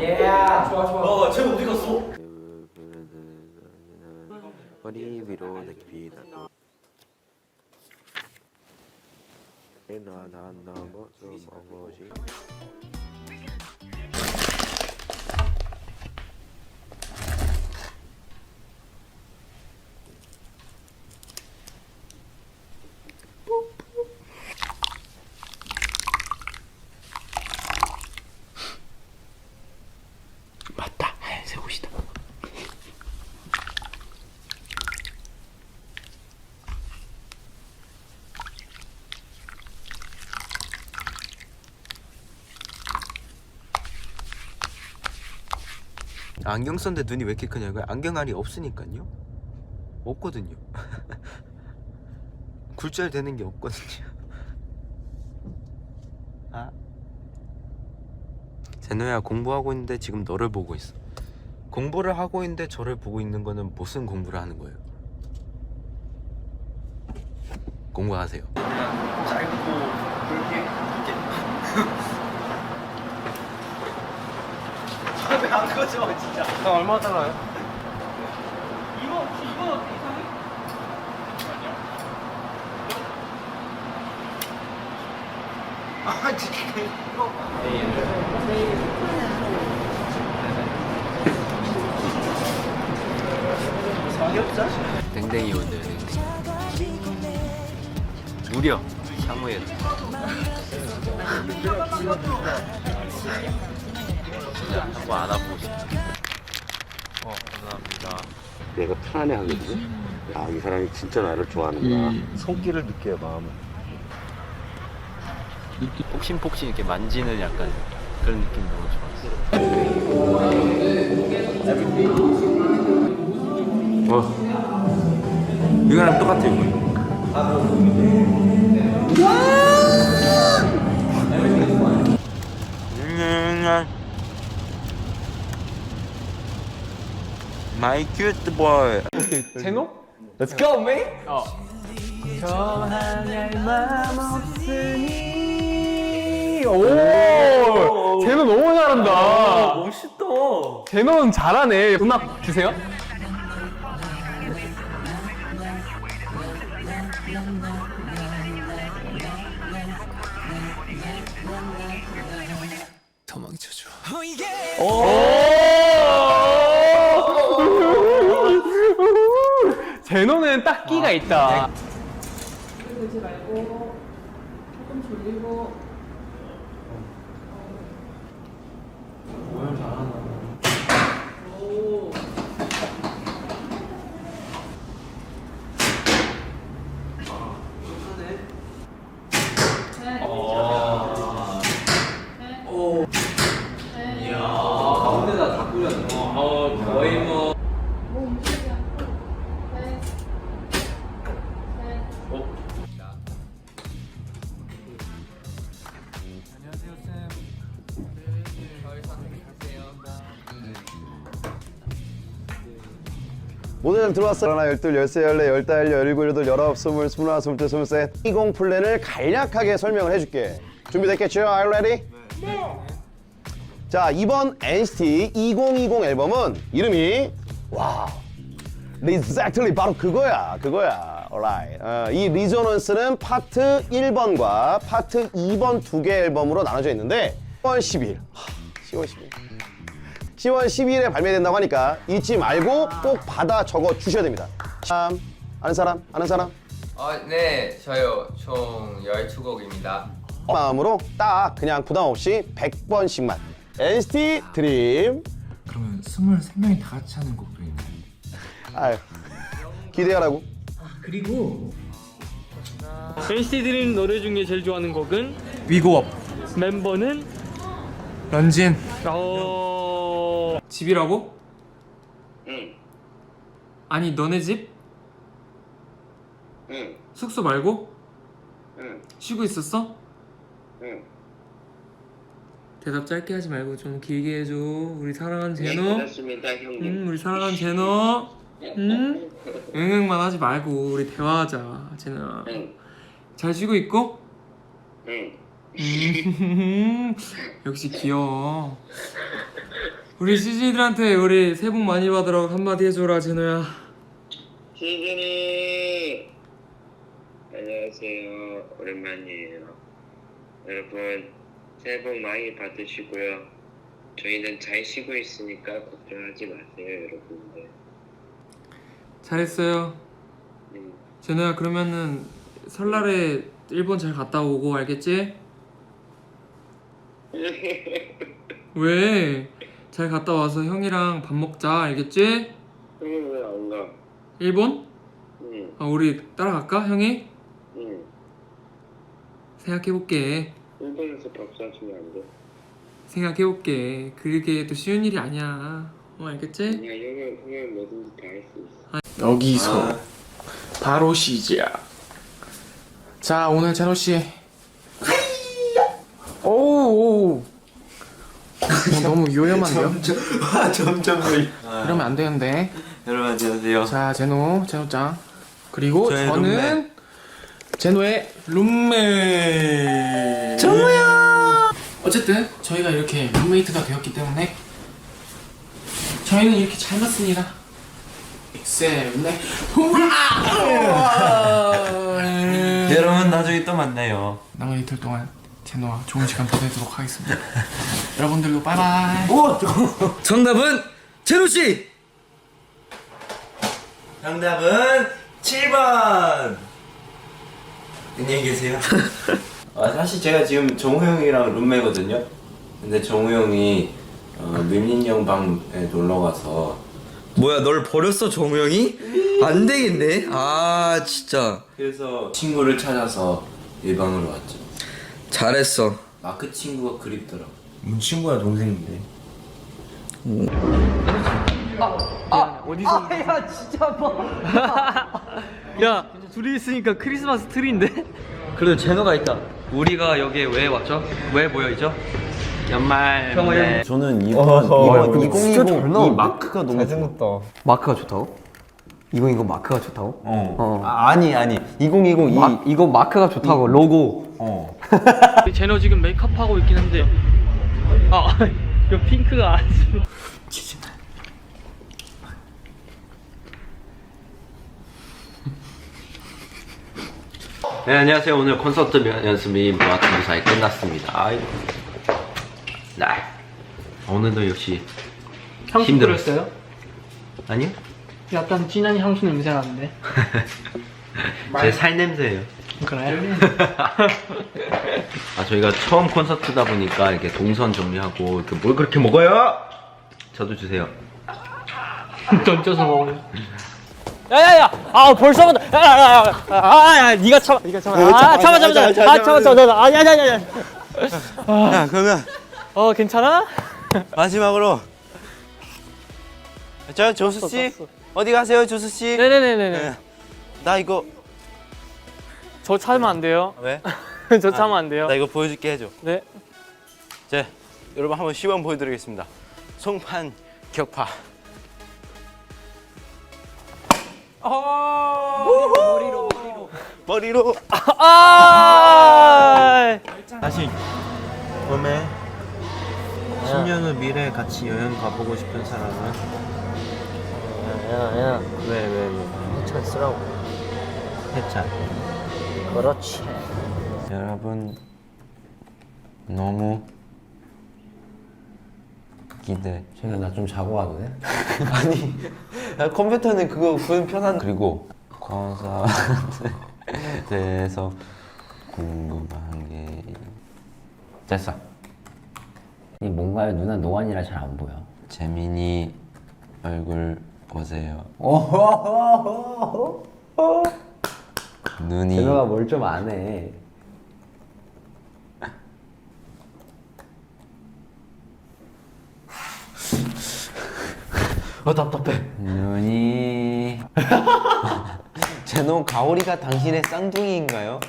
예, 좋아 좋아. 어, 쟤 어디 갔어? 머리 위로 느끼다 나난 넘어 좀 먹어지 안경 썼는데 눈이 왜 이렇게 크냐고요? 안경 알이 없으니까요. 없거든요. 굴절 되는 게 없거든요. 아. 제노야 공부하고 있는데 지금 너를 보고 있어. 공부를 하고 있는데 저를 보고 있는 거는 무슨 공부를 하는 거예요? 공부하세요. 짧고 굵게. 굵게. 왜 안 꺼져 진짜? 나 얼마 달라요? 이거 이거 이상해? 아 진짜 이거. 삼겹살? 댕댕이 오늘 무려 샤무에 진짜 한번 안아보고 싶다 어, 감사합니다. 내가 편안해 하거든요. 아, 이 사람이 진짜 나를 좋아하는구나. 손길을 느껴요, 마음을. 폭신폭신 이렇게 만지는 약간 그런 느낌 너무 좋았어 어 이거랑 똑같아 이거 마이 큐트 보이 제노? Let's go, man. 어. 오, 제노 너무 잘한다. 멋있다. 제노는 잘하네. 음악 주세요. 도망쳐줘 오! 제노는 딱 끼가 있다. 그러지 말고 조금 졸리고 모두들 들어왔어. 하나, 열둘, 열세, 열네, 열다섯, 열일곱, 열여덟, 열아홉, 스물, 스물하나, 스물둘, 스물셋. 20 플랜을 간략하게 설명을 해줄게. 준비됐겠죠? Are you ready? 네. 자, 이번 NCT 2020 앨범은 이름이 와, exactly 바로 그거야, 그거야. Alright. 어, 이 리조넌스는 파트 1번과 파트 2번 두 개 앨범으로 나눠져 있는데 10월 10일, 10월 10일. 10월 12일에 발매된다고 하니까 잊지 말고 꼭 받아 적어 주셔야 됩니다. 참, 아는 사람? 아는 사람? 어, 네, 저요. 총 12곡입니다. 마음으로 딱 그냥 부담 없이 100번씩만. NCT 드림. 그러면 23명이 다 같이 하는 곡도 있나요? 아유, 기대하라고. 그리고 NCT 드림 노래 중에 제일 좋아하는 곡은 위고업 멤버는 런진 어 집이라고? 응 아니 너네 집? 응 숙소 말고? 응 쉬고 있었어? 응 대답 짧게 하지 말고 좀 길게 해줘 우리 사랑하는 제노 네 그렇습니다 형님 응 우리 사랑하는 제노 응? 응응만 하지 말고 우리 대화하자 제노 잘 쉬고 있고? 응. 음, 역시 귀여워. 우리 CC들한테 우리 새해 복 많이 받으라고 한마디 해줘라 제노야. 시즌이 안녕하세요. 오랜만이에요. 여러분 새해 복 많이 받으시고요. 저희는 잘 쉬고 있으니까 걱정하지 마세요, 여러분들. 잘했어요. 음. 제노야 그러면은 설날에 일본 잘 갔다 오고 알겠지? 왜? 잘 갔다 와서 형이랑 밥 먹자 알겠지? 형은 왜안 가? 일본? 응, 아 우리 따라갈까 형이? 응. 생각해볼게. 일본에서 밥 사주면 안 돼? 생각해볼게. 그게 또 쉬운 일이 아니야. 어 알겠지? 아니야, 형은 형은 뭐든지 다 할 수 있어. 여기서 바로 시작. 자 오늘 제노 씨. 오. 어, 너무 요염한데요? 아, 점점 이러면 안 되는데. 여러분 안녕하세요. 자 제노 제노짱. 그리고 저의 저는 룸메. 제노의 룸메. 정우야. 어쨌든 저희가 이렇게 룸메이트가 되었기 때문에 저희는 이렇게 잘 맞습니다. 셋, 넷. 여러분 나중에 또 만나요. 남은 이틀 동안 제노와 좋은 시간 보내도록 하겠습니다. 여러분들도 바이바이. 정답은 제노 씨. 정답은 7번. 안녕히 계세요. 아, 사실 제가 지금 정우 형이랑 룸메거든요. 근데 정우 형이 어, 민민 형 방에 놀러 가서 뭐야 널 버렸어 정우 형이? 안 되겠네. 아 진짜 그래서 친구를 찾아서 이 방으로 왔죠. 잘했어. 마크 친구가 그립더라고. 문 친구야 동생인데. 어디서? 야 진짜 뭐? 야 둘이 있으니까 크리스마스 트리인데? 그래도 제노가 있다. 우리가 여기에 왜 왔죠? 왜 모여 있죠? 연말. 평화 연. 저는 이 어, 이번 이거 진짜 잘 나오는데? 이 마크가 너무 잘생겼다. 마크가 좋다고? 이거 이거 마크가 좋다고? 어. 아, 아니 아니 2020 이. 마, 이거 마크가 좋다고 로고. 어. 제노 지금 메이크업 하고 있긴 한데. 아 이거 핑크가 아주. 네 안녕하세요 오늘 콘서트 면- 연습이 마크 무사히 끝났습니다. 아이고. 네. 오늘도 역시 향수 힘들었어. 뿌렸어요? 아니요? 약간 진한 향수 냄새 나는데. 제 살 냄새예요. 그래? 아 저희가 처음 콘서트다 보니까 이렇게 동선 정리하고 이렇게 뭘 그렇게 먹어요? 저도 주세요. 던져서 먹어요. 야야야! 아 벌써 먹다. 야야야! 네가 참아, 네가 참아. 아 참아 참아 참아. 아 참아 참아. 아 야야야야. 야 그러면 어 괜찮아? 마지막으로 저 조수 씨. 어디 가세요 조수 씨? 네네네네. 나 이거 저 참으면 안 돼요. 왜? 저 참으면 안 돼요. 나 이거 보여줄게 해줘. 네. 자 여러분 한번 시범 보여드리겠습니다. 송판 격파. 머리로 머리로. 머리로 아! 다시 봄에 10년 후 미래에 같이 여행 가보고 싶은 사람은 야야야. 왜왜 왜? 해찬 쓰라고. 해찬 그렇지. 여러분 너무 기대 제가 나 좀 자고 와도 돼? 아니 컴퓨터는 그거 그건 편한 그리고 콘서트에 대해서 궁금한 게 됐어 이 뭔가요? 누나 노안이라 잘 안 보여. 재민이 얼굴 보세요 눈이 제노가 뭘좀안 해. 어 답답해 눈이 제노 가오리가 당신의 쌍둥이인가요?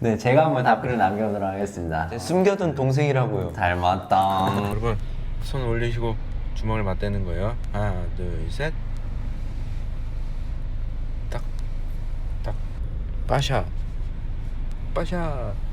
네, 제가 한번 답글을 남겨보도록 하겠습니다. 숨겨둔 동생이라고요 닮았다. 여러분 손 올리시고 주먹을 맞대는 거예요. 하나, 둘, 셋. 딱, 딱. 빠샤. 빠샤